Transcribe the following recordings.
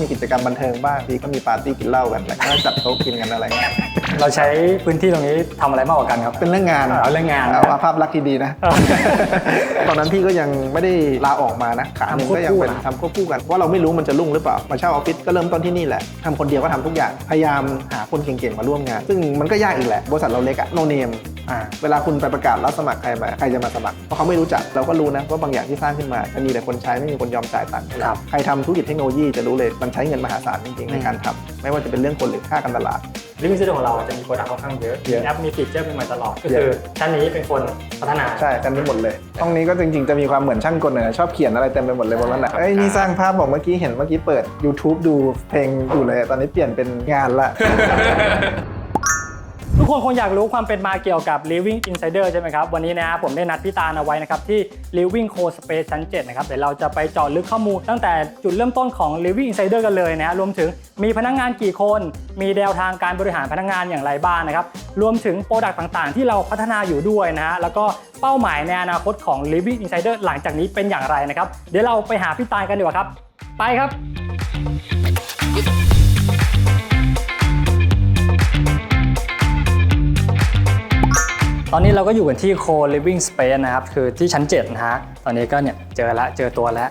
มีกิจกรรมบันเทิงบ้างทีก็มีปาร์ตี้กินเหล้ากันแล้วก็จัดโต๊ะกินกันอะไรเงี้ยเราใช้พื้นที่ตรงนี้ทำอะไรมากกว่ากันครับ เป็นเรื่องงานเอาเรื่องงานเอาภาพลักษณ์ที่ดีนะ ตอนนั้นพี่ก็ยังไม่ได้ลาออกมานะขาหนึ่งก็ยังเป็นทำควบคู่กันว่าเราไม่รู้มันจะรุ่งหรือเปล่ามาเช่าออฟฟิศก็เริ่มต้นที่นี่แหละทำคนเดียวก็ทำทุกอย่างพยายามหาคนเก่งๆมาร่วมงาน ซึ่งมันก็ยากอีกแหละบริษัทเราเล็กอะโนเนม อ่าเวลาคุณไปประกาศรับสมัครใครมาใครจะมาสมัครเพราะเขาไม่รู้จักเราก็รู้นะว่าบางอย่างที่สร้างขึ้นมาจะมีแต่คนใช้ไม่มีคนยอมจ่ายตังค์ให้ครัเราบใครทำธุรกิจเทคโนโลยีจะรู้เลยมันใช้เงินมหาศาลจริงๆในการทำไม่ว่าจะเป็นเรื่องคนหรือค่าการตลาด ลิฟ i ิ g ของเราจะมีโปรดักต์ค่อนข้างเยอะเยอะมีแอปมีฟีเจอร์ใหม่ๆตลอด ก็เยอะคือชั้นนี้เป็นคนพัฒนา ใช่กันนี้หมดเลยห้องนี้ก็จริง ๆ จะมีความเหมือนช่างกลหน่อยนะชอบเขียนอะไรเต็มไปหมดเลยบนนั้นแหละเอ้ยนี่สร้างภาพบอกเมื่อกี้เห็นเมื่อกี้เปิด YouTube ดูเพลงอยู่เลย ตอนนี้เปลี่ยนเป็นงานละ ทุกคนคงอยากรู้ความเป็นมาเกี่ยวกับ Living Insider ใช่ไหมครับ วันนี้นะครับผมได้นัดพี่ตาลเอาไว้นะครับ ที่ Living Co Space ชั้น 7 นะครับ เดี๋ยวเราจะไปเจาะลึกข้อมูล ตั้งแต่จุดเริ่มต้นของ Living Insider กันเลยนะฮะรวมถึงมีพนักงานกี่คน มีแนวทางการบริหารพนักงานอย่างไรบ้างนะครับ รวมถึงโปรดักต์ต่างๆ ที่เราพัฒนาอยู่ด้วยนะฮะแล้วก็เป้าหมายในอนาคตของ Living Insider หลังจากนี้เป็นอย่างไรนะครับเดี๋ยวเราไปหาพี่ตาลกันดีกว่าครับ ไปครับ ตอนนี้เราก็อยู่กันที่ Co Living Space นะครับ คือที่ชั้น 7 นะฮะ ตอนนี้ก็เนี่ยเจอแล้วเจอตัวแล้ว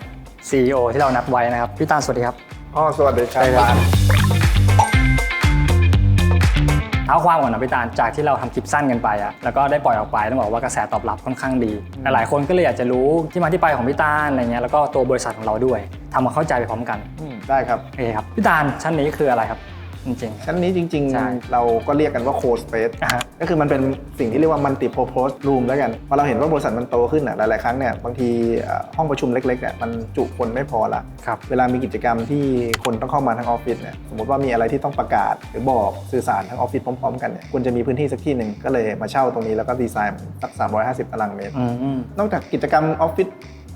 CEO ที่เรานัดไว้นะครับ พี่ตาลสวัสดีครับอ๋อสวัสดีครับใช่ครับเท้าความก่อนนะพี่ตาลจากที่เราทำคลิปสั้นกันไปอะแล้วก็ได้ปล่อยออกไปต้องบอกว่ากระแสตอบรับค่อนข้างดี หลายๆคนก็เลยอยากจะรู้ที่มาที่ไปของพี่ตาลอะไรเงี้ยแล้วก็ตัวบริษัทของเราด้วยทำมาเข้าใจไปพร้อมกันอืมได้ครับโอเคครับพี่ตาลชั้นนี้คืออะไรครับ จริง ชั้นนี้จริง ใช่ๆ เราก็เรียกกันว่า co space ๆอะฮะ ก็คือมันเป็นสิ่งที่เรียกว่า multi purpose room แล้วกันพอเราเห็นว่าบริษัทมันโตขึ้นอะหลาย ๆ ครั้งเนี่ยบางทีเอ่อห้องประชุมเล็กๆเนี่ยมันจุคนไม่พอละ ครับ เวลามีกิจกรรมที่คนต้องเข้ามาทั้งออฟฟิศเนี่ยสมมติว่ามีอะไรที่ต้องประกาศ หรือบอกสื่อสารทั้งออฟฟิศพร้อม ๆ กันเนี่ยควรจะมีพื้นที่สักที่หนึ่งก็เลยมาเช่าตรงนี้แล้วก็ดีไซน์สัก 350 ตารางเมตร อืม นอกจากกิจกรรมออฟฟิศ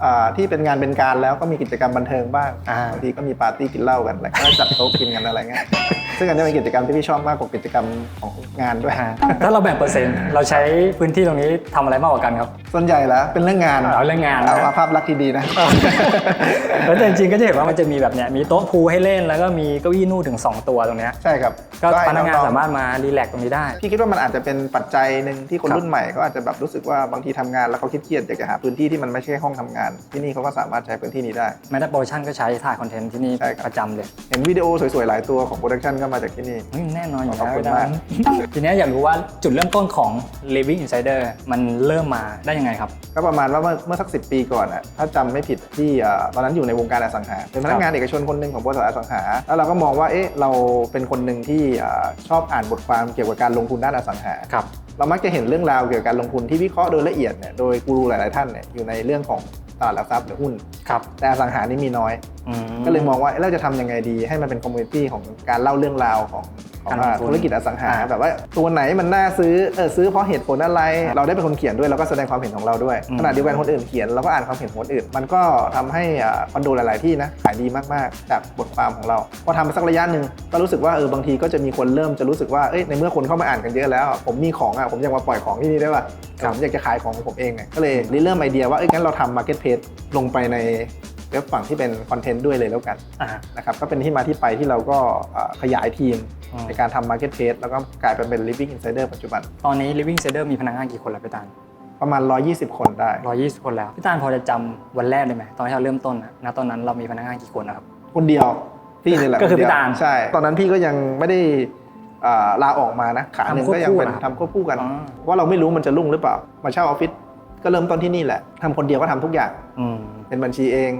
อ่าที่เป็นงานเป็นการแล้วก็มีกิจกรรมบันเทิงบ้างอ่า บางทีก็มีปาร์ตี้กินเหล้ากันแล้วก็จัดโต๊ะกินกันอะไรเงี้ย ซึ่งอันนี้เป็นกิจกรรมที่พี่ชอบมากกว่ากิจกรรมของงานด้วยอ่าถ้าเราแบ่งเปอร์เซ็นต์เราใช้พื้นที่ตรงนี้ทำอะไรมากกว่ากันครับ ส่วนใหญ่แล้วเป็นเรื่องงานเอาเรื่องงานนะเอาภาพลักษณ์ที่ดีนะ แล้วแต่จริงๆก็จะเห็นว่ามันจะมีแบบเนี้ยมีโต๊ะพูลให้เล่นแล้วก็มีเก้าอี้นู่ถึง 2 ตัวตรงเนี้ยใช่ครับก็ให้พนักงานองๆ สามารถมารีแลกซ์ตรงนี้ได้ พี่คิดว่ามันอาจจะเป็นปัจจัยหนึ่งที่คนครับรุ่นใหม่เขาอาจจะแบบรู้สึกว่าบางทีทำงานแล้วเขาเครียดๆอยากจะหาพื้นที่ที่มันไม่ใช่ห้องทำงาน ที่นี่เขาก็สามารถใช้พื้นที่นี้ได้ แม้แต่โปรดักชั่นก็ใช้ถ่ายคอนเทนต์ที่นี่ใช่ครับ ประจำเลย เห็นวิดีโอสวยๆ หลายตัวของโปรดักชันก็มาจากที่นี่เฮ้ยแน่นอนอยู่ขอบแล้วคุณมาก ทีเนี้ยอยากรู้ว่าจุดเริ่มต้นของ Living Insider มันเริ่มมาได้ยังไงครับ ก็ประมาณว่าเมื่อเมื่อสักสิปีก่อนอะถ้าจำไม่ผิดที่เอ่อตอนนั้นอยู่ในวงการอสังหา เป็นพนักงานเอกชนคนหนึ่งของบริษัทอสังหา แล้วเราก็มองว่าเอ๊ะเราเป็นคนหนึ่งที่เอ่อชอบอ่านบทความเกี่ยวกับการลงทุนด้านอสังหา ครับ เรามักจะเห็นเรื่องราวเกี่ยวกับการลงทุนที่วิเคราะห์โดยละเอียดเนี่ยโดยกูรูหลาย ๆ ท่านเนี่ยอยู่ในเรื่องของ ตลาดหลักทรัพย์หรือหุ้น ครับ แต่อสังหานี่มีน้อยอืมก็เลยมองว่าเอ๊ะเราจะทำยังไงดีให้มันเป็นคอมมูนิตี้ของการเล่าเรื่องราวของของ การลงทุนธุรกิจอสังหาอ่าแบบว่าตัวไหนมันน่าซื้อเออซื้อเพราะเหตุผลอะไร เราได้เป็นคนเขียนด้วยเราก็แสดงความเห็นของเราด้วยอืมขณะเดียวกันคนอื่นเขียนเราก็อ่านความเห็นของคนอื่น มันก็ทำให้อ่าคอนโดหลาย ๆ ที่นะขายดีมาก ๆ จากบทความของเราพอทำไปสักระยะหนึ่งก็รู้สึกว่าเออบางทีก็จะมีคนเริ่มจะรู้สึกว่าเอ้ยในเมื่อคนเข้ามาอ่านกันเยอะแล้ว ผมมีของอะผมอยากมาปล่อยของที่นี่ได้ป่ะผมอยากจะขายของของผมเองเนี่ยก็เลยเริ่มไอเดียว่าเอ้ยงั้นเราทำมาร์เก็ตเพจลงไปใน เว็บฝั่งที่เป็นคอนเทนต์ด้วยเลยแล้วกันอ่านะครับก็เป็นที่มาที่ไปที่เราก็เอ่อขยายทีมอืมในการทำ Marketplace แล้วก็กลายเป็นเป็น Living Insider ปัจจุบัน ตอนนี้ Living Insider มีพนักงานกี่คนแล้วพี่ตาลประมาณ 120 คนได้ 120 คนแล้วพี่ตาลพอจะจำวันแรกได้ไหมตอนที่เราเริ่มต้นนะณตอนนั้นเรามีพนักงานกี่คนนะครับคนเดียวพี่นี่แหละก็คือนเดียวพี่ตาลใช่ ตอนนั้นพี่ก็ยังไม่ได้เอ่อลาออกมานะขาหนึ่งทำควบก็ยังเป็นคู่เหรอทำควบคู่กันอ๋อว่าเราไม่รู้มันจะรุ่งหรือเปล่า มาเช่าออฟฟิศก็เริ่มต้นที่นี่แหละทำคนเดียวก็ทำทุกอย่างอืมเป็นบัญชีเอง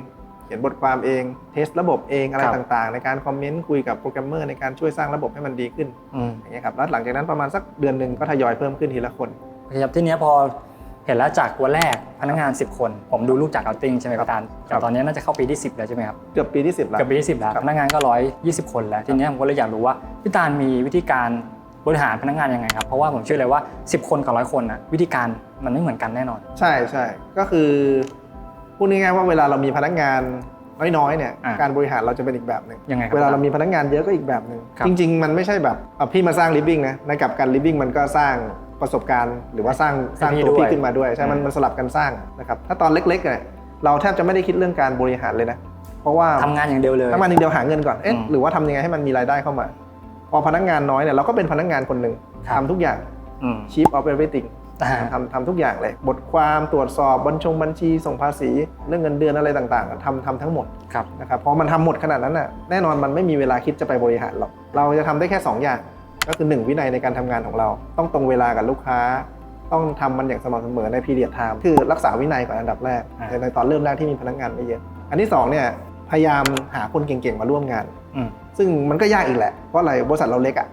เขียนบทความเองเทสระบบเองอะไรครับ ต่างๆ ในการคอมเมนต์คุยกับโปรแกรมเมอร์ในการช่วยสร้างระบบให้มันดีขึ้นอืมอย่างเงี้ยครับแล้วหลังจากนั้นประมาณสักเดือนหนึ่งก็ทยอยเพิ่มขึ้นทีละคน โอเคครับที่เนี้ยพอเห็นแล้วจากวันแรกพนักงาน 10 คน ผมดูรูปจากเอาติ้งใช่ไหมพี่ตาลครัแต่บตอนนี้น่าจะเข้าปีที่ 10 แล้วใช่ไหมครับ เกือบปีที่ 10แล้ว เกือบปีที่10แล้วครับ พนักงานก็120คนแล้วทีเนี้ยผมก็เลยอยากรู้ว่าพี่ตาลมีวิธีการบริหารพนักงานยังไงครับเพราะว่าผมเชื่อเลยว่า 10 คนกับร้อยคนนะวิธีการมันไม่เหมือนกันแน่นอน ใช่ใช่ก็คือ พูดง่ายๆว่าเวลาเรามีพนักงานน้อยๆเนี่ยอ่าการบริหารเราจะเป็นอีกแบบหนึ่งยังไงครับเวลาเรามีพนักงานเยอะก็อีกแบบหนึ่งครับ จริง ๆ มันไม่ใช่แบบเอาพี่มาสร้าง living นะในกับการ living มันก็สร้างประสบการณ์ หรือว่าสร้างสร้างตัวพี่ขึ้นมาด้วยใช่มันมันสลับกันสร้างนะครับถ้าตอนเล็กๆเนี่ยเราแทบจะไม่ได้คิดเรื่องการบริหารเลยนะเพราะว่า ทำงานอย่างเดียวเลย ทำงานอย่างเดียวหาเงินก่อน เอ๊ะ อืมหรือว่าทำยังไงให้มันมีรายได้เข้ามา พอพนักงานน้อยเนี่ยเราก็เป็นพนักงานคนหนึ่งครับ ทำทุกอย่าง อืม chief of everything อ่า ทำทำทุกอย่างเลย บทความตรวจสอบบัญชงบัญชีส่งภาษี เรื่องเงินเดือนอะไรต่างๆทำทำทั้งหมดครับนะครับพอมันทำหมดขนาดนั้นน่ะแน่นอนมันไม่มีเวลาคิดจะไปบริหารหรอกเราจะทำได้แค่ 2 อย่าง ก็คือ 1 วินัยในการทำงานของเรา ต้องตรงเวลากับลูกค้า ต้องทำมันอย่างสม่ำเสมอใน period time คือรักษาวินัยก่อนอันดับแรกอ่าในตอนเริ่มแรกที่มีพนักงานไม่เยอะอันที่สองเนี่ยพยายามหาคนเก่งๆมาร่วมงานอืมซึ่งมันก็ยากอีกแหละเพราะอะไรบริษัทเราเล็กอะ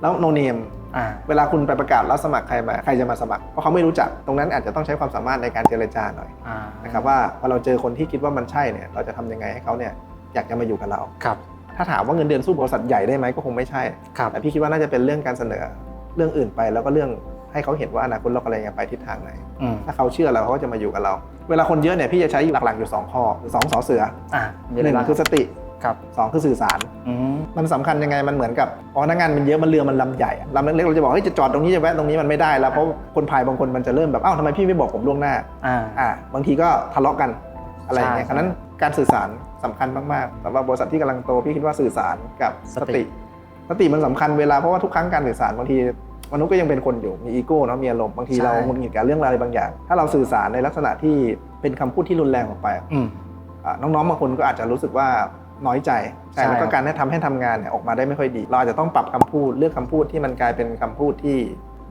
แล้วโนเนมอ่า เวลาคุณไปประกาศรับสมัครใครมาใครจะมาสมัครเพราะเขาไม่รู้จักตรงนั้นอาจจะต้องใช้ความสามารถในการเจรจาหน่อยอ่านะครับว่าพอเราเจอคนที่คิดว่ามันใช่เนี่ยเราจะทำยังไงให้เขาเนี่ยอยากจะมาอยู่กับเราครับ ถ้าถามว่าเงินเดือนสู้บริษัทใหญ่ได้ไหมก็คงไม่ใช่ครับแต่พี่คิดว่าน่าจะเป็นเรื่องการเสนอเรื่องอื่นไป แล้วก็เรื่องให้เขาเห็นว่าอนาคตเรากำลังจะไปทิศทางไหนอืมถ้าเขาเชื่อเราเขาก็จะมาอยู่กับเรา เวลาคนเยอะเนี่ยพี่จะใช้หลักๆอยู่สองข้อคือสองสอเสืออ่ามีหอะไรนึ่งบ้างคือสติ ครับสองคือสื่อสารอืมมันสำคัญยังไงมันเหมือนกับพอพนักงานมันเยอะมันเรือมันลำใหญ่อะลำเล็กๆเราจะบอกเฮ้ยจะจอดตรงนี้จะแวะตรงนี้มันไม่ได้แล้วเพราะคนพายบางคนมันจะเริ่มแบบอ้าวทำไมพี่ไม่บอกผมล่วงหน้า อ่า อ่าบางทีก็ทะเลาะกันอะไรอย่างเงี้ยใช่ ฉะนั้นการสื่อสารสำคัญมากๆสำหรับบริษัทที่กำลังโตพี่คิดว่าสื่อสารกับสสติติ สติมันสำคัญเวลาเพราะว่าทุกครั้งการสื่อสารบางทีมนุษย์ก็ยังเป็นคนอยู่มีอีโก้เนาะมีอารมณ์บางทีเราหงุดหงิดกับเรื่องอะไรบางอย่าง ถ้าเราสื่อสารในลักษณะที่เป็นคำพูดที่รุนแรงออกไป อืม อ่าน้องๆบางคนก็อาจจะรู้สึกว่า น้อยใจใช่ใช่แล้วครัก็บการให้ทำให้ทำงานเนี่ยออกมาได้ไม่ค่อยดี เราอาจจะต้องปรับคำพูดเลือกคำพูดที่มันกลายเป็นคำพูดที่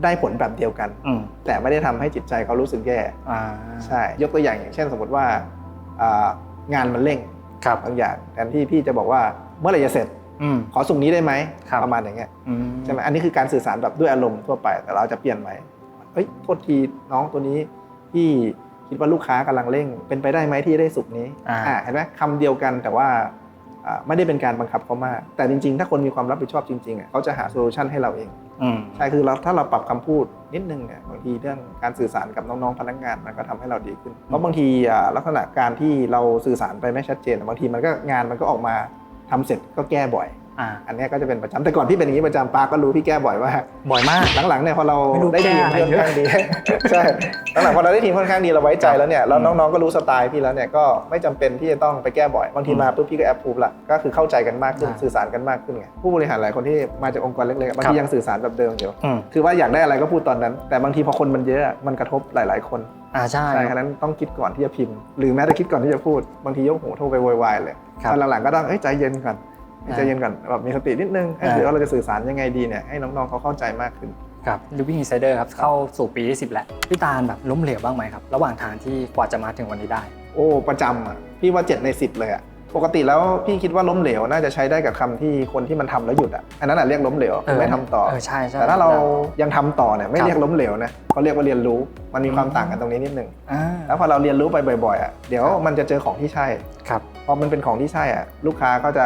ได้ผลแบบเดียวกันอืมแต่ไม่ได้ทำให้จิตใจเขารู้สึกแย่อ่าใช่ยกตัวอย่างอย่างเช่น สมมติว่าอ่างานมันเร่งครับบางอย่างแทนที่พี่จะบอกว่าเมื่อไหร่จะเสร็จอืมขอส่งนี้ได้ไหมครับประมาณอย่างเงี้ยอืมใช่ไหมอันนี้คือการสื่อสารแบบด้วยอารมณ์ทั่วไป แต่เราจะเปลี่ยนไหมเฮ้ยโทษทีน้องตัวนี้ที่คิดว่าลูกค้ากำลังเร่ง เป็นไปได้ไหมที่จะได้สุกนี้อ่าอ่าเห็นไหมคำเดียวกันแต่ว่าอ่า ไม่ได้เป็นการบังคับเขามาก แต่จริงๆ ถ้าคนมีความรับผิดชอบจริงๆอะเขาจะหาโซลูชันให้เราเองอืมใช่คือเราถ้าเราปรับคำพูดนิดนึงเนี่ยบางทีเรื่องการสื่อสารกับน้องๆพนักงานมันก็ทำให้เราดีขึ้นเพราะบางทีอ่าลักษณะการที่เราสื่อสารไปไม่ชัดเจนบางทีมันก็งานมันก็ออกมาทำเสร็จก็แก้บ่อย อ่า อันเนี้ยก็จะเป็นประจำแต่ก่อนพี่เป็นอย่างนี้ประจำปาก็รู้พี่แก้บ่อยมากบ่อยมาก หลังๆเนี่ยพอเราไม่รู้ได้ทีมแก้อะไรค่อนข้างดี ใช่หลังๆพอเราได้ทีมค่อนข้างดีเราไว้ใจแล้วเนี่ยแล้วอืมน้องๆก็รู้สไตล์พี่แล้วเนี่ยก็ไม่จำเป็นที่จะต้องไปแก้บ่อยบางทีอืมมาปุ๊บพี่ก็แอปพูฟละก็คือเข้าใจกันมากขึ้นอ่าสื่อสารกันมากขึ้นไงผู้บริหารหลายคนที่มาจากองค์กรเล็กๆบางครัทีบยังสื่อสารแบบเดิมอยู่อืม คือว่าอยากได้อะไรก็พูดตอนนั้น แต่บางทีพอคนมันเยอะมันกระทบหลาย ๆ คน อ่าใช่ ใช่ฉะนั้นต้องคิดก่อนที่จะพิมพ์ หรือแม้แต่คิดก่อนที่จะพูด บางทียกหูโทรไปโวยวายเลยครับ ตอนหลังๆก็ต้องเอ้ยใจเย็นก่อน ให้ใจเย็นก่อนแบบมีสตินิดนึงเอ้ยอ่าหรือว่าเราจะสื่อสารยังไงดีเนี่ยให้น้องๆเขาเข้าใจมากขึ้นครับ Living Insider ครับ เข้าสู่ปีที่10แล้วพี่ตาลแบบล้มเหลวบ้างไหมครับ ระหว่างทางที่กว่าจะมาถึงวันนี้ได้ โอ้ ประจำอะพี่ว่า 7 ใน 10 เลยอะปกติแล้วพี่คิดว่าล้มเหลวน่าจะใช้ได้กับคำที่คนที่มันทำแล้วหยุดอะอันนั้นอะเรียกล้มเหลวคือไม่ทำต่อเออใช่ใช่แต่ถ้าเรายังทำต่อเนี่ยไม่ครับเรียกล้มเหลวนะเขาเรียกว่าเรียนรู้มันมีความต่างกันตรงนี้นิดนึงอ่าแล้วพอเราเรียนรู้ไปบ่อยๆอะเดี๋ยวมันจะเจอของที่ใช่ครับพอมันเป็นของที่ใช่อะลูกค้าก็จะ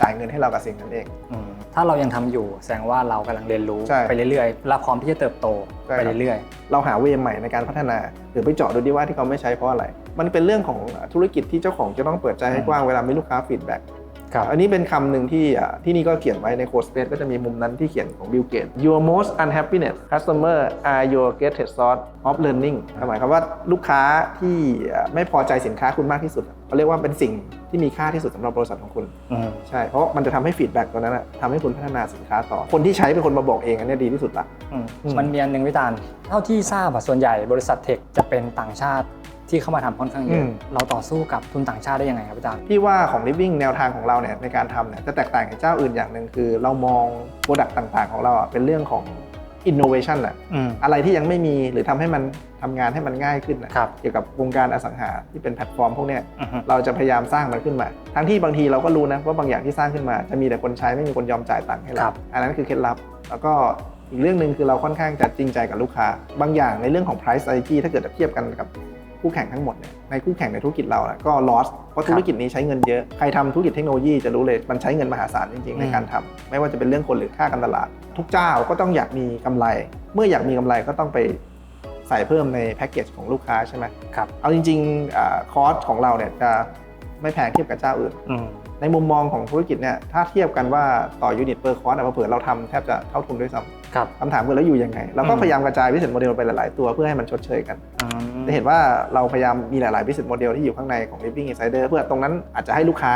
จ่ายเงินให้เรากับสิ่งนั้นเองอืมถ้าเรายังทำอยู่แสดงว่าเรากำลังเรียนรู้ใช่ไปเรื่อยๆและพร้อมที่จะเติบโตใช่ไปครับเรื่อยเราหาเวย์ใหม่ในการพัฒนา หรือไปเจาะดูดีว่าที่เขาไม่ใช้เพราะอะไร มันเป็นเรื่องของธุรกิจที่เจ้าของจะต้องเปิดใจให้กว้างเวลามีลูกค้าฟีดแบ็กๆ ครับอันนี้เป็นคำหนึ่งที่อะที่นี่ก็เขียนไว้ในโค้ดสเปซก็จะมีมุมนั้นที่เขียนของ Bill Gates Your most unhappiness customer are your greatest source of learning หมายความว่าลูกค้าที่อะไม่พอใจสินค้าคุณมากที่สุดเขาเรียกว่าเป็นสิ่งที่มีค่าที่สุดสำหรับบริษัทของคุณอืมใช่เพราะมันจะทำให้ฟีดแบ็กตัวนั้นอะทำให้คุณพัฒนาสินค้าต่อ คนที่ใช้เป็นคนมาบอกเองอันเนี้ยดีที่สุดละอืมอืมมันมีอันหนึ่งพี่ตาลเท่าที่ทราบอะส่วนใหญ่บริษัทเทคจะเป็นต่างชาติ ที่เข้ามาทำค่อนข้างเยอะ เราต่อสู้กับทุนต่างชาติได้ยังไงครับพี่ตาลพี่ว่าของ Living แนวทางของเราเนี่ยในการทำเนี่ยจะแตกต่างจากเจ้าอื่นอย่างหนึ่งคือ เรามองโปรดักต์ต่าง ๆ ของเราอะเป็นเรื่องของ innovation อะอืมอะไรที่ยังไม่มีหรือทำให้มันทำงานให้มันง่ายขึ้นอะครับเกี่ยวกับวงการอสังหาที่เป็นแพลตฟอร์มพวกเนี้ยอือฮึเราจะพยายามสร้างมันขึ้นมา ทั้งที่บางทีเราก็รู้นะว่าบางอย่างที่สร้างขึ้นมา จะมีแต่คนใช้ไม่มีคนยอมจ่ายตังค์ให้คเรารับอันนั้นคือเคล็ดลับแล้วก็อีกเรื่องหนึ่งคือเราค่อนข้างจะจริงใจกับลูกค้า บางอย่างในเรื่องของ price strategy ถ้าเกิดเทียบกันกับ คู่แข่งทั้งหมดเนี่ยในคู่แข่งในธุรกิจเรานะก็ loss เพราะธุรกิจนี้ใช้เงินเยอะ ใครทำธุรกิจเทคโนโลยีจะรู้เลยมันใช้เงินมหาศาลจริง ๆ ในการทำไม่ว่าจะเป็นเรื่องคนหรือค่าการตลาด ทุกเจ้าก็ต้องอยากมีกำไร เมื่ออยากมีกำไรก็ต้องไปใส่เพิ่มในแพ็กเกจของลูกค้าใช่ไหมครับเอาจริงๆคอสของเราเนี่ยจะไม่แพงเทียบกับเจ้าอื่นอืม ในมุมมองของธุรกิจเนี่ยถ้าเทียบกันว่าต่อยูนิตเปอร์คอร์สเผื่อเราทำแทบจะเท่าทุนด้วยซ้ครับำคำถามคือแล้วอยู่ยังไง เราก็อืมพยายามกระจายวิสัยโมเดลไปหลาย ๆ ตัวเพื่อให้มันชดเชยกันอืมจะเห็นว่าเราพยายามมีหลายๆ business model ที่อยู่ข้างในของ Living Insider เพื่อตรงนั้นอาจจะให้ลูกค้า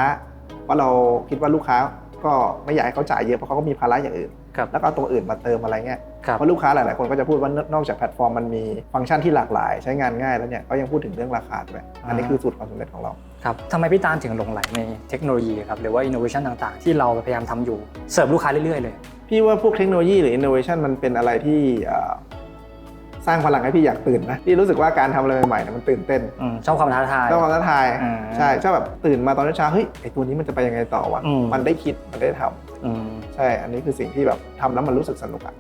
เพราะเราคิดว่าลูกค้าก็ไม่อยากให้เขาจ่ายเยอะเพราะเขาก็มีภาระอย่างอื่นครับแล้วก็เอาตัวอื่นมาเติมอะไรเงี้ยครับเพราะลูกค้าหลาย ๆ คนก็จะพูดว่านอกจากแพลตฟอร์มมันมีฟังก์ชันที่หลากหลาย ใช้งานง่ายแล้วเนี่ยก็ยังพูดถึงเรื่องราคาด้วยอันนี้คือสูตรความสำเร็จของเรา ครับทำไมพี่ตาลถึงหลงไหลในเทคโนโลยีครับหรือว่าอินโนเวชันต่างๆ ที่เราพยายามทำอยู่เสิร์ฟลูกค้าเรื่อยๆเลย พี่ว่าพวกเทคโนโลยีหรือ innovation มันเป็นอะไรที่เอ่อสร้างพลังให้พี่อยากตื่นนะพี่รู้สึกว่าการทำอะไรใหม่ๆเนี่ยมันตื่นเต้นอืมชอบความท้าทายชอบความท้าทายอ่าใช่ชอบแบบตื่นมาตอนเช้าเฮ้ยไอตัวนี้มันจะไปยังไงต่อวะอืม มันได้คิดมันได้ทำอืมใช่ อันนี้คือสิ่งที่แบบทำแล้วมันรู้สึกสนุกอะ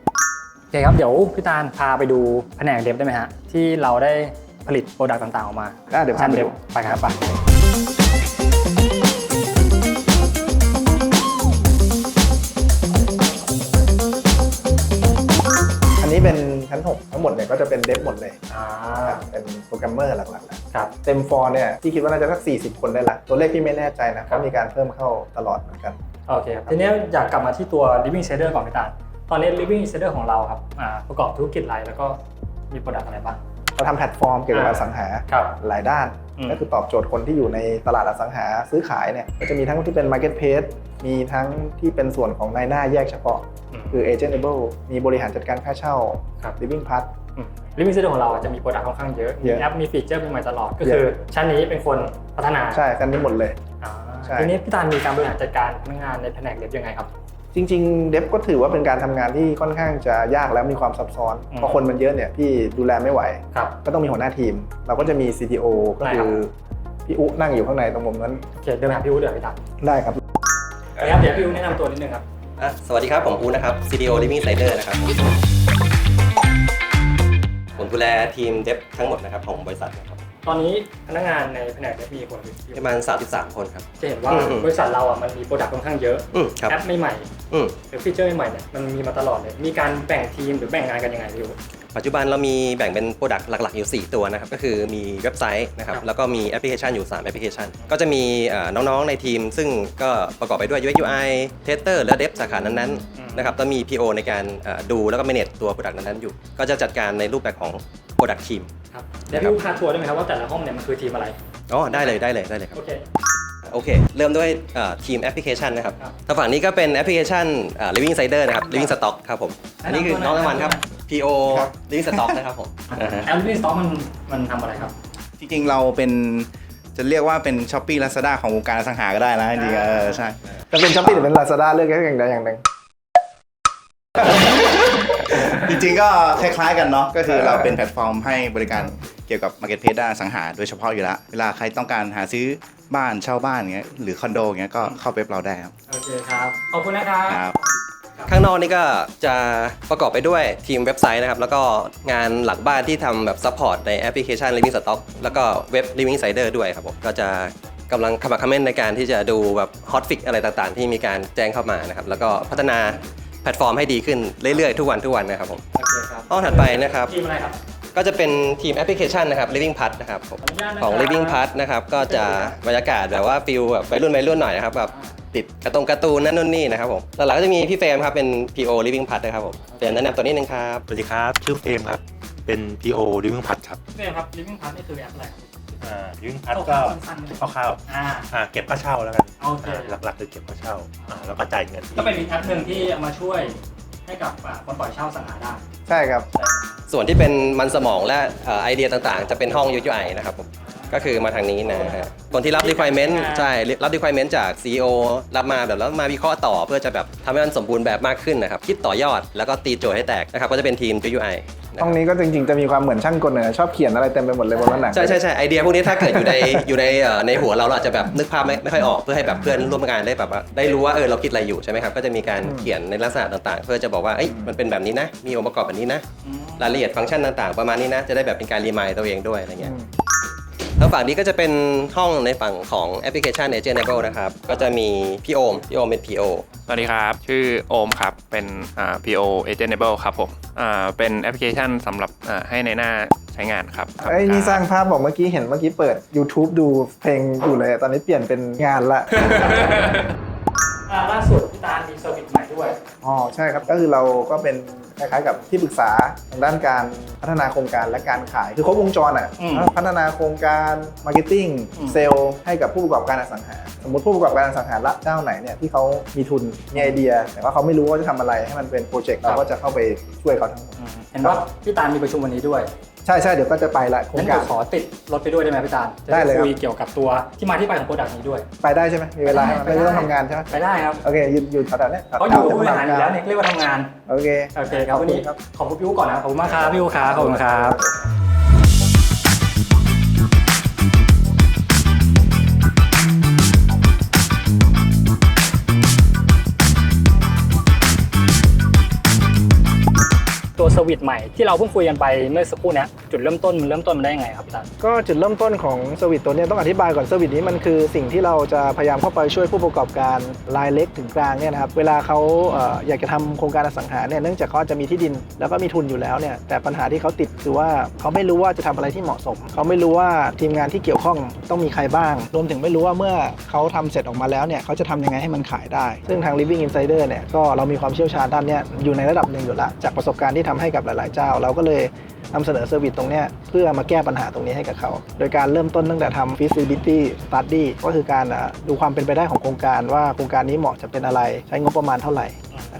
โอเคครับเดี๋ยวพี่ตาลพาไปดูแผนกเดฟได้ไหมฮะที่เราได้ผลิตโปรดักต์ต่างๆออกมาได้เดี๋ยวพาไปเดดูฟไปครับไป อันนี้เป็นชั้น 6 ทั้งหมดเนี่ยก็จะเป็นเดฟหมดเลยอ่าครับเป็นโปรแกรมเมอร์หลักๆแล้วครับ เต็มฟอร์เนี่ยพี่คิดว่าน่าจะสัก 40 คนได้ละ ตัวเลขพี่ไม่แน่ใจนะเพราะมีการเพิ่มเข้าตลอดเหมือนกัน โอเคครับ ทีนี้อยากกลับมาที่ตัว Living Insider ก่อนพี่ตาลตอนนี้ Living Insider ของเราครับอ่าประกอบธุรกิจอะไรแล้วก็มีโปรดักต์อะไรบ้าง เราทำแพลตฟอร์มเกี่ยวกับอสังหาครับ หลายด้านอืม ก็คือตอบโจทย์คนที่อยู่ในตลาดอสังหาซื้อขายเนี่ยก็จะมีทั้งที่เป็น Marketplace มีทั้งที่เป็นส่วนของนายหน้าแยกเฉพาะ คือ Agentable มีบริหารจัดการค่าเช่าครับ Living Pass ลิฟวิ่งเซอร์ของเราอะจะมีโปรดักต์ค่อนข้างเยอะเยมีอะแอป มีฟีเจอร์ใหม่ๆตลอด ก็เยอะคือชั้นนี้เป็นคนพัฒนา ใช่กันนี้หมดเลยอ่าใช่ทีนี้พี่ตาลมีการบริหารจัดการพนักงานในแผนกเดฟยังไงครับ จริง ๆ เดฟก็ถือว่าเป็นการทำงานที่ค่อนข้างจะยากแล้วมีความซับซ้อนอืม พอคนมันเยอะเนี่ยพี่ดูแลไม่ไหว ครับ ก็ต้องมีหัวหน้าทีม เราก็จะมี CTO ก็ได้คืครัอบพี่อุนั่งอยู่ข้างในตรงมุมนั้นโอเคเดินมาหาพี่อู๋เดี๋ยวพี่ตาลได้ครับครับเดี๋ยวพี่อู๋แนะนำตัวนิดนึงครับอะสวัสดีครับ ผมอูนะครับ CDO Living Insider นะครับ ผมดูแลทีมเดฟทั้งหมดนะครับของบริษัทนะครับ ตอนนี้พนักงานในแผนกเดฟมีคนอยู่ประมาณ 33 คนครับ จะเห็นว่าอืมอืม บริษัทเราอะมันมีโปรดักต์ค่อนข้างเยอะ อืมครับแอปใหม่อืม ๆหรือฟีเจอร์ใหม่ๆเนี่ยมันมีมาตลอดเลย มีการแบ่งทีมหรือแบ่งงานกันยังไงพี่อู๋ ปัจจุบันเรามีแบ่งเป็นโปรดักต์หลักๆ อยู่ 4 ตัวนะครับ ก็คือมีเว็บไซต์นะครับครับแล้วก็มีแอปพลิเคชันอยู่ 3 แอปพลิเคชัน ก็จะมีเอ่อน้องๆ ในทีม ซึ่งก็ประกอบไปด้วย UX UI Tester และ Dev สาขานั้นอืมๆนะครับต้องมี PO ในการเอ่อดูแล้วก็ manage ตัวโปรดักต์นั้นๆอยู่ ก็จะจัดการในรูปแบบของโปรดักต์ทีมครับเดี๋ยวพี่อู๋พาทัวร์ได้ไหมครับว่าแต่ละห้องเนี่ยมันคือทีมอะไรอ๋อได้เลยได้เลยได้เลยครับโอเค โอเค เริ่มด้วยเอ่อทีมแอปพลิเคชันนะครับครับทางฝั่งนี้ก็เป็นแอปพลิเคชันเอ่อ Living Insider นะครับ Living Stock ครับผม อันนี้คือน้องน้ำมันครับ PO ครับ Living Stock นะครับผมอ่าฮะ แอปลิสต็อกมันมันทำอะไรครับ จริงๆ เราเป็นจะเรียกว่าเป็นช้อปปี้ลาซาด้าของวงการอสังหาก็ได้นะจริงๆเออใช่ จะเป็นช้อปปี้หรือเป็น Lazada เลือกแค่อย่างใดอย่างหนึ่ง จริงๆ ก็คล้ายๆ กันเนาะก็คือเราเป็นแพลตฟอร์มให้บริการเกี่ยวกับมาร์เก็ตเพจด้านอสังหาโดยเฉพาะอยู่แล้ว เวลาใครต้องการหาซื้อ บ้านเช่าบ้านอย่างเงี้ยหรือคอนโดอย่างเงี้ยก็เข้าเว็บเราได้ครับโอเคครับ ขอบคุณนะครับ ครับ ข้างนอกนี่ก็จะประกอบไปด้วยทีมเว็บไซต์นะครับ แล้วก็งานหลังบ้านที่ทำแบบซัพพอร์ตในแอปพลิเคชัน Living Stock แล้วก็เว็บ Living Insider ด้วยครับผมก็จะกำลังขมักเขม้นในการที่จะดูแบบฮอตฟิกอะไรต่างๆ ที่มีการแจ้งเข้ามานะครับ แล้วก็พัฒนาแพลตฟอร์มให้ดีขึ้นเรื่อยๆ ทุกวันทุกวันนะครับผมโอเคครับห้องถัดไปนะครับ ทีมอะไรครับ ก็จะเป็นทีมแอปพลิเคชันนะครับ Living p a t นะครับผมขออนุญาตนะครับของ Living p a t นะครับก็จะบรรยากาศแบบว่าฟิลแบบวัยรุ่นวัยรุ่นหน่อยนะครับแบบติดกระตรงการ์ตูนนั่นนู่นนี่นะครับผมหลังๆก็จะมีพี่เฟรมครับเป็น PO Living p a t นะครับผมเฟรมแนะนำตัวนิดนึงครับสวัสดีครับ ชื่อเฟรมครับ เป็น PO ลิวิ่งพัดครับพี่เฟรมครับ Living Pass นี่คือแอปอะไรครับอ่าลิวิ่งพัดก็สั้นๆเลยคร่าวอ่าๆอ่าเก็บค่าเช่าแล้วกันโอเคอ่าหลักๆคือเก็บค่าเช่าอ่าแล้วก็จ่ายเงินก็เป็นอีกแอปหนึ่งที่เอามาช่วย ให้กับอ่าคนปล่อยเช่าสังหาได้ใช่ครับ ส่วนที่เป็นมันสมองและเอ่อไอเดียต่างๆ จะเป็นห้อง UI นะครับผม ก็คือมาทางนี้นะฮะคนที่รับ requirement ใช่รับ requirement จาก CEO รับมาแบบแล้วมาวิเคราะห์ต่อเพื่อจะแบบทำให้มันสมบูรณ์แบบมากขึ้นนะครับคิดต่อยอดแล้วก็ตีโจทย์ให้แตกนะครับก็จะเป็นทีม UI นะคห้รัอบงนี้ก็จริงๆ จะมีความเหมือนช่างกลเนี่ยชอบเขียนอะไรเต็มไปหมดเลยบนผนังใช่ใช่ใช่ไอเดียพวกนี้ถ้าเกิดอยู่ในอยู่ในเอ่อในหัวเราเราอาจจะแบบนึกภาพไม่ไม่ค่อยออกเพื่อให้แบบเพื่อนร่วมงานได้แบบว่าได้รู้ว่าเออเราคิดอะไรอยู่ใช่ไหมครับก็จะมีการเขียนในลักษณะต่างๆ เพื่อจะบอกว่าเอ้ยมันเป็นแบบนี้นะ มีองค์ประกอบแบบนี้นะอืมรายละเอียดฟังก์ชันต่างๆ ประมาณนี้นะจะได้แบบเป็นการรีมายตัวเองด้วยอะไรอืเงี้ยม แล้วฝั่งนี้ก็จะเป็นห้องในฝั่งของแอปพลิเคชัน Agentable นะครับ ก็จะมีพี่โอม พี่โอมเป็น PO สวัสดีครับ ชื่อโอมครับ เป็นอ่า PO Agentable ครับผมอ่าเป็นแอปพลิเคชันสำหรับอ่าให้ในหน้าใช้งานครับไอ้ยนี่สร้างภาพบอกเมื่อกี้เห็นเมื่อกี้เปิด YouTube ดูเพลงอยู่เลย ตอนนี้เปลี่ยนเป็นงานละอ่าล่าสุดพี่ตาลมีเซอร์วิสใหม่ด้วย อ๋อ ใช่ครับ ก็คือเราก็เป็น คล้ายๆกับที่ปรึกษาทางด้านการพัฒนาโครงการและการขาย คือครบวงจรอะอืมพัฒนาโครงการมาร์เก็ตติ้งอืม เซลล์ให้กับผู้ประกอบการอสังหา สมมติผู้ประกอบการอสังหาละเจ้าไหนเนี่ยที่เขามีทุนมีไอเดีย แต่ว่าเขาไม่รู้ว่าจะทำอะไรให้มันเป็นโปรเจกต์เราก็จะเข้าไปช่วยเขาทั้งหมด อืมเห็นว่าพี่ตาลมีประชุมวันนี้ด้วย ใช่ใช่เดี๋ยวก็จะไปละโครงงั้นกาเดี๋รยวขอติดรถไปด้วยได้ไหมพี่ตาลจะได้เลยครับ คุยเกี่ยวกับตัวที่มาที่ไปของโปรดักต์นี้ด้วย ไปได้ใช่ไหมมีเวลาให้ไปไม่ได้ต้องทำงานใช่ไหมไปได้ครับโอเคอยู่อยู่แถวๆเนี้ยเขาอยู่กับผู้บริหารอยู่แล้วเนี่ยเรียกว่าทำงาน โอเค โอเคครับวันนี้ครับขอบคุณพี่อู๋ก่อนนะขอบคุณมากครับพี่อู๋ครับขอบคุณครับ สวิตใหม่ที่เราเพิ่งคุยกันไปเมื่อสักครู่นี้จุดเริ่มต้นมันเริ่มต้นมาได้ยังไงครับพี่ตาลก็จุดเริ่มต้นของเซอร์วิสตัวนี้ต้องอธิบายก่อนเซอร์วิสนี้มันคือสิ่งที่เราจะพยายามเข้าไปช่วยผู้ประกอบการรายเล็กถึงกลางเนี่ยนะครับเวลาเขาอยากจะทำโครงการอสังหาเนี่ยเนื่องจากเขาจะมีที่ดิน แล้วก็มีทุนอยู่แล้วเนี่ยแต่ปัญหาที่เขาติดคือว่าเขาไม่รู้ว่าจะทำอะไรที่เหมาะสม เขาไม่รู้ว่าทีมงานที่เกี่ยวข้องต้องมีใครบ้าง รวมถึงไม่รู้ว่าเมื่อเขาทำเสร็จออกมาแล้วเนี่ยเขาจะทำยังไงให้มันขายได้ ซึ่งทาง Living Insider เนี่ยก็เรามีความเชี่ยวชาญด้านเนี้ยอยู่ในระดับหนึ่งอยู่ละจากประสบการณ์ที่ทำให้กับหลาย ๆ เจ้า เราก็เลยนำเสนอเซอร์วิสตรงนี้เพื่อมาแก้ปัญหาตรงนี้ให้กับเขา โดยการเริ่มต้นตั้งแต่ทำ feasibility study ก็คือการดูความเป็นไปได้ของโครงการว่าโครงการนี้เหมาะจะเป็นอะไร ใช้งบประมาณเท่าไหร่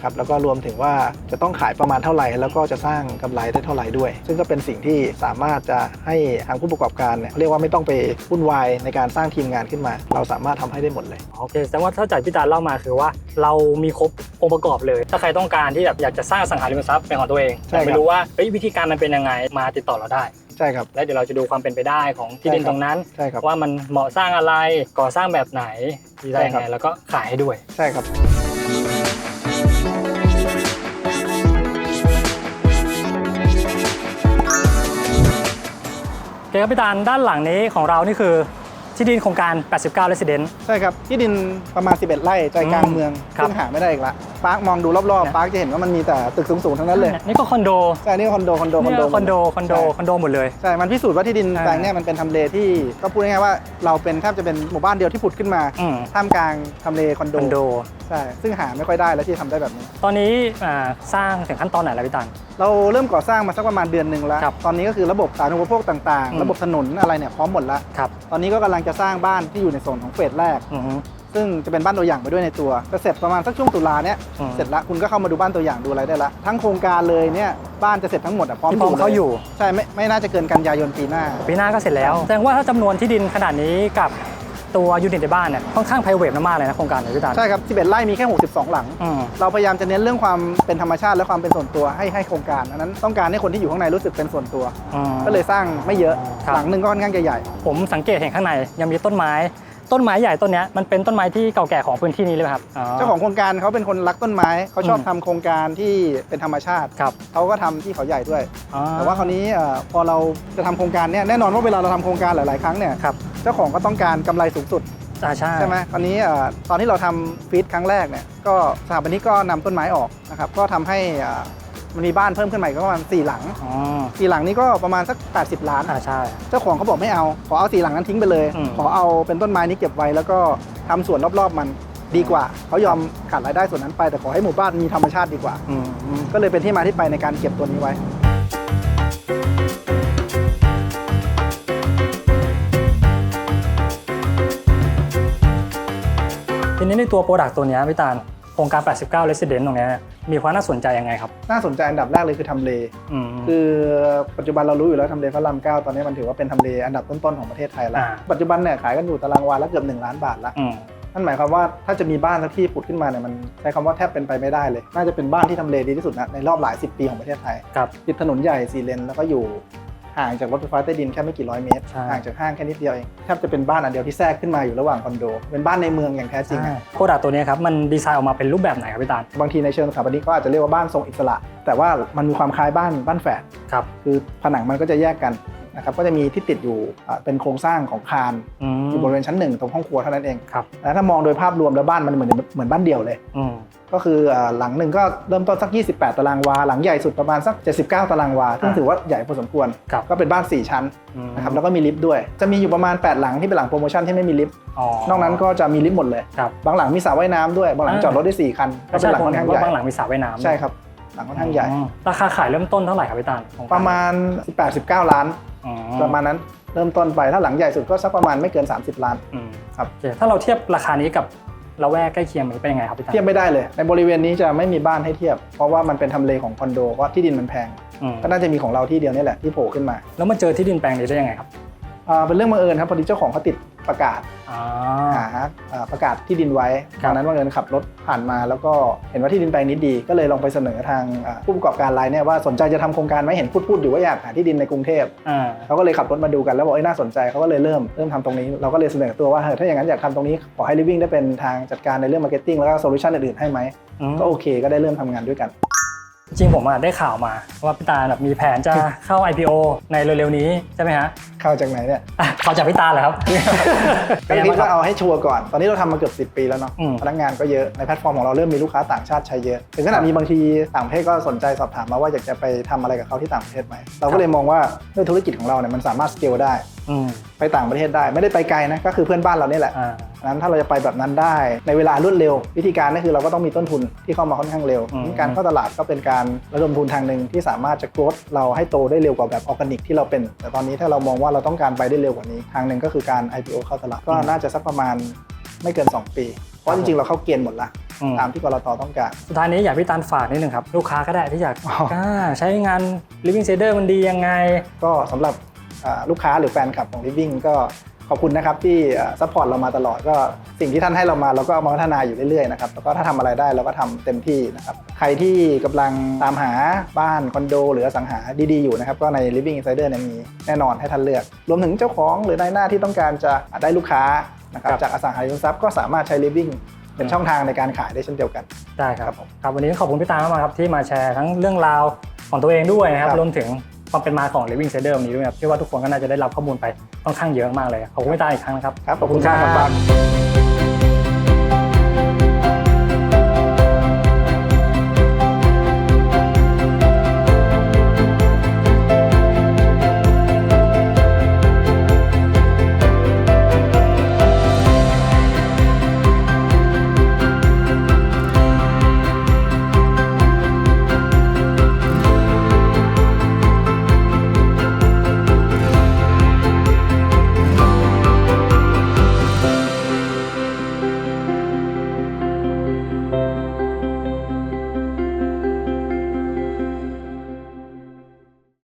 นะครับแล้วก็รวมถึงว่าจะต้องขายประมาณเท่าไหร่ แล้วก็จะสร้างกำไรได้เท่าไหร่ด้วย ซึ่งก็เป็นสิ่งที่สามารถจะให้ทางผู้ประกอบการเนี่ยเรียกว่าไม่ต้องไปวุ่นวายในการสร้างทีมงานขึ้นมา เราสามารถทำให้ได้หมดเลยโอเคแสดงว่าถ้าจากพี่ตาลเล่ามาคือว่า เรามีครบองค์ประกอบเลย ถ้าใครต้องการที่แบบอยากจะสร้างอสังหาริมทรัพย์เป็นของตัวเองใช่ครับแต่ไม่รู้ว่าเอ้ยวิธีการมันเป็นยังไงมาติดต่อเราได้ใช่ครับแล้วเดี๋ยวเราจะดูความเป็นไปได้ของที่ดินใช่ครับตรงนั้นใช่ครับว่ามันเหมาะสร้างอะไรก่อสร้างแบบไหนดีไซน์ยังใช่ไงครับแล้วก็ขายให้ด้วยใช่ครับ เคครับพี่ตาลด้านหลังนี้ของเรานี่คือที่ดินโครงการ 89 Resident ใช่ครับ ที่ดินประมาณ 11 ไร่ใจกลางเมืองครับซึ่งหาไม่ได้อีกละปาร์คมองดูรอบนะๆปาร์คจะเห็นว่ามันมีแต่ตึกสูงๆทั้งนั้นเลย นี่ก็คอนโดใช่นี่ก็คอนโดคอนโดคอนเนี่ยโดคอนโดคอนโดใช่คอนโดหมดเลย ใช่ มันพิสูจน์ว่าที่ดินใช่แปลงเนี้ยมันเป็นทำเลที่ก็พูดง่ายๆว่าเราเป็นแทบจะเป็นหมู่บ้านเดียวที่ผุดขึ้นมาอืมท่ามกลางทำเลคอนโดคอนโด ใช่ซึ่งหาไม่ค่อยได้แล้วที่ทำได้แบบนี้ ตอนนี้อ่าสร้างถึงขั้นตอนไหนแล้วพี่ตาลเราเริ่มก่อสร้างมาสักประมาณเดือนหนึ่งแล้ว ครับตอนนี้ก็คือระบบสาธารณูปโภคต่างอืม ๆ ระบบถนนอะไรเนี่ยพร้อมหมดแล้ว ครับตอนนี้ก็กำลังจะสร้างบ้านที่อยู่ในโซนของเฟสแรก อือฮึ ซึ่งจะเป็นบ้านตัวอย่างไปด้วยในตัวจะเสร็จประมาณสักช่วงตุลาเนี้ยอืม เสร็จแล้วคุณก็เข้ามาดูบ้านตัวอย่างดูอะไรได้ละทั้งโครงการเลยเนี่ยบ้านจะเสร็จทั้งหมดอะพร้อมที่พร้อมลเข้าอยู่ ใช่ไม่ไม่น่าจะเกินกันยายนปีหน้า ปีหน้าก็เสร็จแล้ว แสดงว่าถ้าจำนวนที่ดินขนาดนี้กับ ตัวยูนิตในบ้านเนี่ยค่อนข้างไพรเวทมากๆเลยนะโครงการเนี่ยพี่ตาล ใช่ครับ11ไร่มีแค่ 62 หลัง อืม เราพยายามจะเน้นเรื่องความเป็นธรรมชาติและความเป็นส่วนตัวให้ให้โครงการอันนั้นต้องการให้คนที่อยู่ข้างในรู้สึกเป็นส่วนตัว อืม ก็เลยสร้างไม่เยอะครับ หลังหนึ่งก็ค่อนข้างจะใหญ่ ผมสังเกตเห็นข้างในยังมีต้นไม้ ต้นไม้ใหญ่ต้นเนี้ยมันเป็นต้นไม้ที่เก่าแก่ของพื้นที่นี้เลยไหมครับเจ้าของโครงการเขาเป็นคนรักต้นไม้เขาชอบอืมทำโครงการที่เป็นธรรมชาติครับเขาก็ทำที่เขาใหญ่ด้วยอ๋อแต่ว่าคราวนี้เอ่อพอเราจะทำโครงการเนี่ยแน่นอนว่าเวลาเราทำโครงการหลาย ๆ ครั้งเนี่ยครับเจ้าของก็ต้องการกำไรสูงสุดอ่าใช่ใช่ไหมคราวนี้เอ่อตอนที่เราทำฟีดครั้งแรกเนี่ยก็สถาปนิกก็นำต้นไม้ออกนะครับก็ทำให้เอ่อ มันมีบ้านเพิ่มขึ้นใหม่ก็ประมาณ4หลังอ๋อสี่หลังนี้ก็ประมาณสัก 80 ล้าน อ่าใช่ เจ้าของเขาบอกไม่เอาขอเอาสี่หลังนั้นทิ้งไปเลย อืม ขอเอาเป็นต้นไม้นี้เก็บไว้แล้วก็ทำสวนรอบๆมันดีกว่า เขายอมขาดรายได้ส่วนนั้นไปแต่ขอให้หมู่บ้านมีธรรมชาติดีกว่า อืมอืมก็เลยเป็นที่มาที่ไปในการเก็บตัวนี้ไว้ ทีนี้ในตัวโปรดักต์ตัวเนี้ยพี่ตาลโค รงการ 89 Resident ตรงเนี้ยมีความน่าสนใจยังไงครับ น่าสนใจอันดับแรกเลยคือทำเล อืม คือปัจจุบันเรารู้อยู่แล้วทำเลพระรามเก้าตอนนี้มันถือว่าเป็นทำเลอันดับต้นๆของประเทศไทยแล้วอ่า ปัจจุบันเนี่ยขายกันอยู่ตารางวาละเกือบ1ล้านบาทละอืม นั่นหมายความว่าถ้าจะมีบ้านสักที่ผุดขึ้นมาเนี่ยมันใช้คำว่าแทบเป็นไปไม่ได้เลย น่าจะเป็นบ้านที่ทำเลดีที่สุดนะในรอบหลายสิบปีของประเทศไทยครับ ติดถนนใหญ่สี่เลนแล้วก็อยู่ ห่างจากรถไฟฟ้าใต้ดินแค่ไม่กี่ร้อยเมตรใช่ ห่างจากห้างแค่นิดเดียวเองแทบจะเป็นบ้านอันเดียวที่แทรกขึ้นมาอยู่ระหว่างคอนโด เป็นบ้านในเมืองอย่างแท้จริงอะโปรดักต์ตัวเนี้ยครับมันดีไซน์ออกมาเป็นรูปแบบไหนครับพี่ตาลบางทีในเชิงสถาปนิกก็อาจจะเรียกว่าบ้านทรงอิสระ แต่ว่ามันมีความคล้ายบ้านบ้านแฝด ครับ คือผนังมันก็จะแยกกัน นะครับก็จะมีที่ติดอยู่อ่าเป็นโครงสร้างของคานอืมอยู่บริเวณชั้นหนึ่งตรงห้องครัวเท่านั้นเองครับแล้วถ้ามองโดยภาพรวมแล้วบ้านมันเหมือนเหมือนบ้านเดี่ยวเลยอืมก็คืออ่าหลังหนึ่งก็เริ่มต้นสัก 28 ตารางวา หลังใหญ่สุดประมาณสัก 79 ตารางวาซึ่งอ่าถือว่าใหญ่พอสมควรครับก็เป็นบ้าน 4 ชั้นอืมนะครับแล้วก็มีลิฟต์ด้วย จะมีอยู่ประมาณ 8 หลังที่เป็นหลังโปรโมชั่นที่ไม่มีลิฟต์อ๋อนอกนั้นก็จะมีลิฟต์หมดเลยครับบางหลังมีสระว่ายน้ำด้วย บางหลังอ่าจอดรถได้ 4 คันก็เป็นหลังค่อนข้างว่าใหญ่บางหลังมีสระว่ายน้ำใช่ครับ หลังค่อนข้างใหญ่อืมราคาขายเริ่มต้นเท่าไหร่ครับพี่ตาลของประมาณ 18-19 ล้านอืมประมาณนั้นเริ่มต้นไปถ้าหลังใหญ่สุดก็สักประมาณไม่เกิน 30 ล้าน อืมครับ โอเคถ้าเราเทียบราคานี้กับละแวกใกล้เคียงมันเป็นยังไงครับพี่ตาลเทียบไม่ได้เลย ในบริเวณนี้จะไม่มีบ้านให้เทียบ เพราะว่ามันเป็นทำเลของคอนโดเพราะที่ดินมันแพง อืมก็น่าจะมีของเราที่เดียวนี่แหละที่โผล่ขึ้นมา แล้วมาเจอที่ดินแปลงนี้ได้ยังไงครับอ่า เป็นเรื่องบังเอิญครับพอดีเจ้าของเขาติดประกาศอ่า หาอ่าประกาศที่ดินไว้ครัตบอนนั้นบังเอิญขับรถผ่านมา แล้วก็เห็นว่าที่ดินแปลงนี้ดี ก็เลยลองไปเสนอทางอ่าผู้ประกอบการรายเนี่ยว่าสนใจจะทำโครงการไหมเห็นพูดพูดอยู่ว่าอยากหาที่ดินในกรุงเทพอ่าเขาก็เลยขับรถมาดูกันแล้วบอกเอ้ยน่าสนใจเขาก็เลยเริ่มเริ่มทำตรงนี้เราก็เลยเสนอตัวว่าเฮ้ยถ้าอย่างนั้นอยากทำตรงนี้ขอให้ Living ได้เป็นทางจัดการในเรื่องมาร์เก็ตติ้งแล้วก็โซลูชันอื่นๆให้ไหมอืมก็โอเคก็ได้เริ่มทำงานด้วยกัน จริงผมอะได้ข่าวมาว่าพี่ตาลแบบมีแผนจะเข้า IPO ในเร็วๆนี้ใช่ไหมฮะเข้าจากไหนเนี่ยอะข่าวจากพี่ตาลเหรอครับ ก็คิดว่าเอาให้ชัวร์ก่อน ตอนนี้เราทำมาเกือบ 10 ปีแล้วเนาะอืม พนักงานก็เยอะในแพลตฟอร์มของเราเริ่มมีลูกค้าต่างชาติใช้เยอะ ถึงขนาดมีบางทีต่างประเทศก็สนใจสอบถามมาว่าอยากจะไปทำอะไรกับเขาที่ต่างประเทศไหมเราก็เลยมองว่าด้วยธุรกิจของเราเนี่ยมันสามารถสเกลได้ อืมไปต่างประเทศได้ไม่ได้ไปไกลนะก็คือเพื่อนบ้านเราเนี่ยแหละ อ่าดัง นั้นถ้าเราจะไปแบบนั้นได้ในเวลารวดเร็ว วิธีการก็คือเราก็ต้องมีต้นทุนที่เข้ามาค่อนข้างเร็วอืมการเข้าตลาดก็เป็นการระดมทุนทางหนึ่งที่สามารถจะโกรธเราให้โตได้เร็วกว่าแบบออร์แกนิกที่เราเป็น แต่ตอนนี้ถ้าเรามองว่าเราต้องการไปได้เร็วกว่านี้ ทางหนึ่งก็คือการ IPO เข้าตลาดก็น่าจะสักประมาณไม่เกิน 2 ปี เพราะจริงๆ เราเข้าเกณฑ์หมดละอืมตามที่กรตต้องการ สุดท้ายนี้อยากพี่ตาลฝากนิดนึงครับ ลูกค้าก็ได้ที่อยากอ๋ออ่าใช้งาน Living Shader มันดียังไง ก็สำหรับอ่าลูกค้าหรือแฟนคลับของ Living ก็ ขอบคุณนะครับที่ซัพพอร์ตเรามาตลอดก็สิ่งที่ท่านให้เรามาเราก็เอามาพัฒนาอยู่เรื่อยๆนะครับแล้วก็ถ้าทำอะไรได้เราก็ทำเต็มที่นะครับใครที่กำลังตามหาบ้านคอนโด หรืออสังหาดีๆอยู่นะครับก็ใน Living Insider เนี่ยมีแน่นอนให้ท่านเลือก รวมถึงเจ้าของหรือนายหน้าที่ต้องการจะได้ลูกค้านะครับครับจากอสังหาริมทรัพย์ก็สามารถใช้ Living เป็นช่องทางในการขายได้เช่นเดียวกันได้ครัครับบผมครับวันนี้ขอบคุณพี่ตาลมากๆครับที่มาแชร์ทั้งเรื่องราวของตัวเองด้วยนะครับครับรวมถึง ความเป็นมาของ Living Shader วันนี้ด้วยครับเชื่อว่าทุกคนก็น่าจะได้รับข้อมูลไปค่อนข้างเยอะมากเลยขอบคุณพี่ตาลอีกครั้งนะครับครับขอบคุณมากครับ